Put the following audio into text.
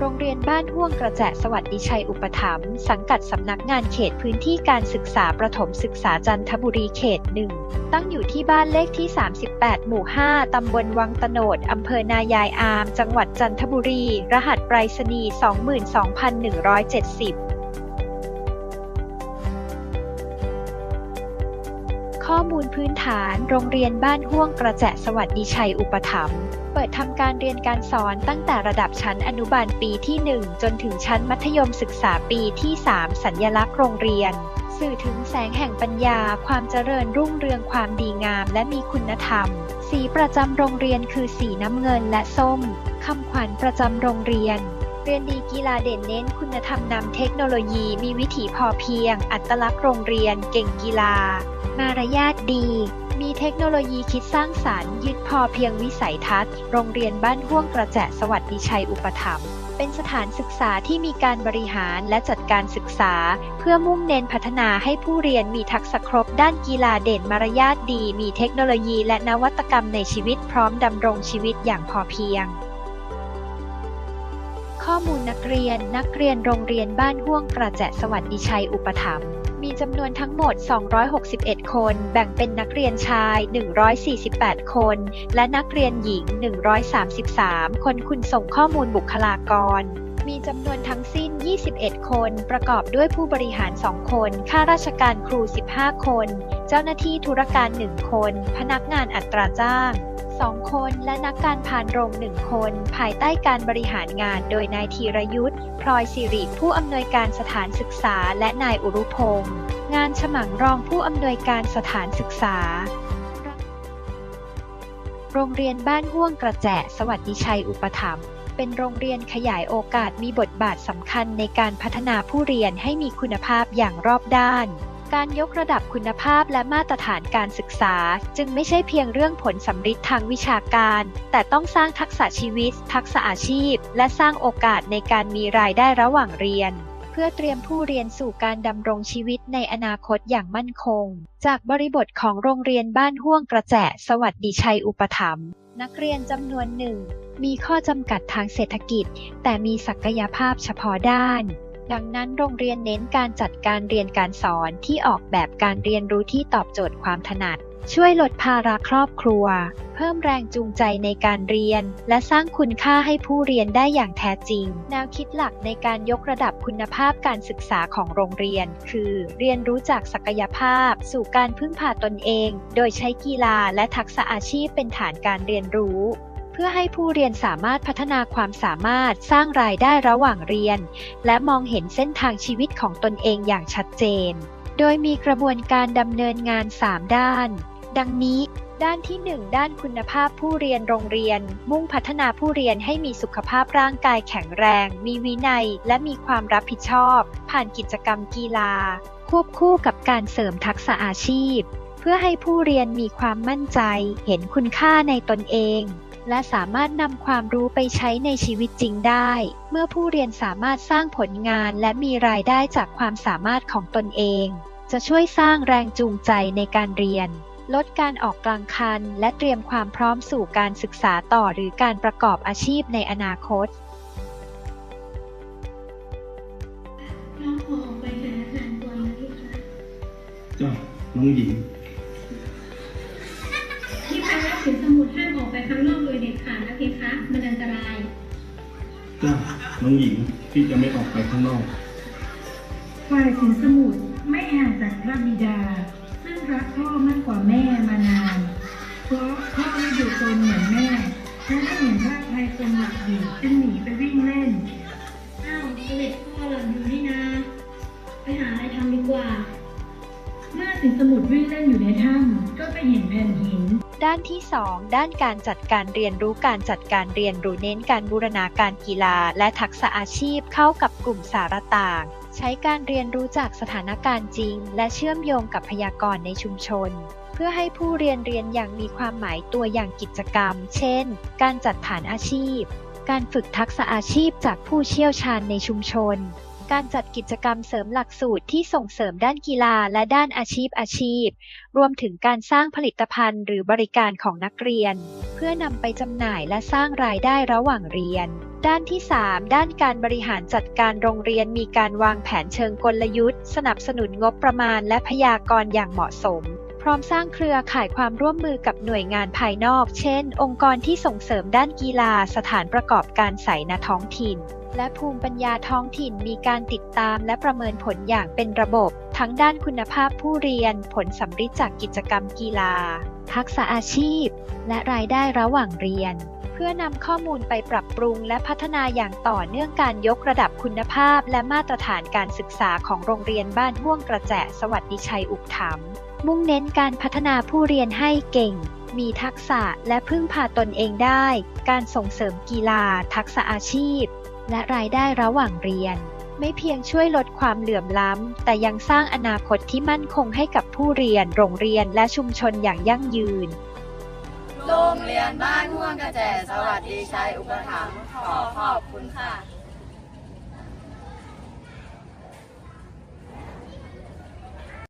โรงเรียนบ้านห่วงกระแจสวัสดิชัยอุปถัมภ์สังกัดสำนักงานเขตพื้นที่การศึกษาประถมศึกษาจันทบุรีเขตหนึ่งตั้งอยู่ที่บ้านเลขที่ 38 หมู่ 5 ตำบลวังตโนดอำเภอนายายอาม จังหวัดจันทบุรี รหัสไปรษณีย์ 22,170 อมูลพื้นฐาน โรงเรียนบ้านห่วงกระแจสวัสดิชัยอุปถัมภ์เปิดทำการเรียนการสอนตั้งแต่ระดับชั้นอนุบาลปีที่ 1 จนถึงชั้นมัธยมศึกษาปีที่ 3 สัญญลักษณ์โรงเรียน สื่อถึงแสงแห่งปัญญา ความเจริญรุ่งเรืองความดีงาม และมีคุณธรรม สีประจำโรงเรียนคือสีน้ำเงินและส้มคำขวัญประจำโรงเรียน เรียนดีกีฬาเด่นเน้นคุณธรรมนำเทคโนโลยีมีวิถีพอเพียง อัตลักษณ์โรงเรียน เก่งกีฬา มารยาทดี มีเทคโนโลยีคิดสร้างสรรค์ ยึดพอเพียงวิสัยทัศน์ โรงเรียนบ้านห่วงกระแจสวัสดิชัยอุปถัมภ์เป็นสถานศึกษาที่มีการบริหารและจัดการศึกษา เพื่อมุ่งเน้นพัฒนาให้ผู้เรียนมีทักษะครบด้านกีฬาเด่นมารยาทดี มีเทคโนโลยีและนวัตกรรมในชีวิตพร้อมดำรงชีวิตอย่างพอเพียง ข้อมูลนักเรียน นักเรียนโรงเรียนบ้านห่วงกระแจสวัสดิชัยอุปถัมภ์มีจำนวนทั้งหมด 261 คน แบ่งเป็นนักเรียนชาย 148 คน และนักเรียนหญิง 133 คนคุณส่งข้อมูลบุคลากร มีจำนวนทั้งสิ้น 21 คน ประกอบด้วยผู้บริหาร 2 คน ข้าราชการครู 15 คน เจ้าหน้าที่ธุรการ 1 คน พนักงานอัตราจ้าง 2 คนและนักการพานโรง1คน ภายใต้การบริหารงานโดยนายธีรยุทธ์พลอยสิริผู้อำนวยการสถานศึกษา และนายอุรุพงศ์งานฉมังรองผู้อำนวยการสถานศึกษา โรงเรียนบ้านห่วงกระแจสวัสดิชัยอุปถัมภ์เป็นโรงเรียนขยายโอกาสมีบทบาทสำคัญในการพัฒนาผู้เรียนให้มีคุณภาพอย่างรอบด้าน การยกระดับคุณภาพและมาตรฐานการศึกษา จึงไม่ใช่เพียงเรื่องผลสำฤทธิ์ทางวิชาการ แต่ต้องสร้างทักษะชีวิต ทักษะอาชีพ และสร้างโอกาสในการมีรายได้ระหว่างเรียน เพื่อเตรียมผู้เรียนสู่การดำรงชีวิตในอนาคตอย่างมั่นคง จากบริบทของโรงเรียนบ้านห่วงกระแจสวัสดิชัยอุปถัมภ์นักเรียนจำนวนหนึ่ง มีข้อจำกัดทางเศรษฐกิจ แต่มีศักยภาพเฉพาะด้าน ดังนั้นโรงเรียนเน้นการจัดการเรียนการสอนที่ออกแบบการเรียนรู้ที่ตอบโจทย์ความถนัด ช่วยลดภาระครอบครัว เพิ่มแรงจูงใจในการเรียน และสร้างคุณค่าให้ผู้เรียนได้อย่างแท้จริง แนวคิดหลักในการยกระดับคุณภาพการศึกษาของโรงเรียน คือ เรียนรู้จากศักยภาพ สู่การพึ่งพาตนเอง โดยใช้กีฬาและทักษะอาชีพเป็นฐานการเรียนรู้ พื่อให้ผู้เรียนสามารถพัฒนาความสามารถสร้างรายได้ระหว่างเรียน และมองเห็นเส้นทางชีวิตของตนเองอย่างชัดเจน โดยมีกระบวนการดำเนินงาน 3 ด้าน ดังนี้ด้านที่ 1 ด้านคุณภาพผู้เรียนโรงเรียน มุ่งพัฒนาผู้เรียนให้มีสุขภาพร่างกายแข็งแรง มีวินัย และมีความรับผิดชอบ ผ่านกิจกรรมกีฬา ควบคู่กับการเสริมทักษะอาชีพ เพื่อให้ผู้เรียนมีความมั่นใจ เห็นคุณค่าในตนเอง และสามารถนำความรู้ไปใช้ในชีวิตจริงได้ เมื่อผู้เรียนสามารถสร้างผลงานและมีรายได้จากความสามารถของตนเอง จะช่วยสร้างแรงจูงใจในการเรียน ลดการออกกลางคัน และเตรียมความพร้อมสู่การศึกษาต่อหรือการประกอบอาชีพในอนาคตน้องขอออกไปหาอาหารก่อนนะพี่คะจ้ะน้องหญิงพี่คะถึงสมุดห้ามออก ไปข้างนอกโดยเด็ดขาดนะพี่คะ มันอันตราย จ้ะน้องหญิงพี่จะไม่ออกไปข้างนอก ฝ่ายสินสมุทรไม่ห่างจากพระบิดา ซึ่งรักพ่อมากกว่าแม่มานาน เพราะพ่อไม่อยู่ตนเหมือนแม่และได้เห็นว่าใครคงหลับอยู่จึงหนีไปวิ่งเล่น อ้าวเสด็จพ่อหลับอยู่นี่นา ไปหาอะไรทำดีกว่า เมื่อสินสมุทรวิ่งเล่นอยู่ในถ้ำก็ไปเห็นแผ่นหิน ด้านที่ 2 ด้านการจัดการเรียนรู้การจัดการเรียนรู้เน้นการบูรณาการกีฬา และทักษะอาชีพเข้ากับกลุ่มสาระต่าง ใช้การเรียนรู้จากสถานการณ์จริง และเชื่อมโยงกับพยากรณ์ในชุมชน เพื่อให้ผู้เรียนเรียนอย่างมีความหมายตัวอย่างกิจกรรม เช่น การจัดฐานอาชีพ การฝึกทักษะอาชีพจากผู้เชี่ยวชาญในชุมชน การจัดกิจกรรมเสริมหลักสูตรที่ส่งเสริมด้านกีฬาและด้านอาชีพอาชีพ รวมถึงการสร้างผลิตภัณฑ์หรือบริการของนักเรียน เพื่อนำไปจำหน่ายและสร้างรายได้ระหว่างเรียน ด้านที่ 3 ด้านการบริหารจัดการโรงเรียนมีการวางแผนเชิงกลยุทธ์ สนับสนุนงบประมาณและพยากรณ์อย่างเหมาะสมพร้อมสร้างเครือข่ายความร่วมมือกับหน่วยงานภายนอก เช่น องค์กรที่ส่งเสริมด้านกีฬา สถานประกอบการใสนท้องถิ่น และภูมิปัญญาท้องถิ่นมีการติดตามและประเมินผลอย่างเป็นระบบ ทั้งด้านคุณภาพผู้เรียน ผลสำฤทธิ์จากกิจกรรมกีฬา ทักษะอาชีพ และรายได้ระหว่างเรียน เพื่อนำข้อมูลไปปรับปรุงและพัฒนาอย่างต่อเนื่องการยกระดับคุณภาพ และมาตรฐานการศึกษาของโรงเรียนบ้านห่วงกระแจสวัสดิชัยอุปถัมภ์มุ่งเน้นการพัฒนาผู้เรียนให้เก่ง มีทักษะและพึ่งพาตนเองได้ การส่งเสริมกีฬา ทักษะอาชีพ และรายได้ระหว่างเรียน ไม่เพียงช่วยลดความเหลื่อมล้ำ แต่ยังสร้างอนาคตที่มั่นคงให้กับผู้เรียน โรงเรียนและชุมชนอย่างยั่งยืน โรงเรียนบ้านห่วงกระแจสวัสดีชัยอุปถัมภ์ขอขอบคุณค่ะ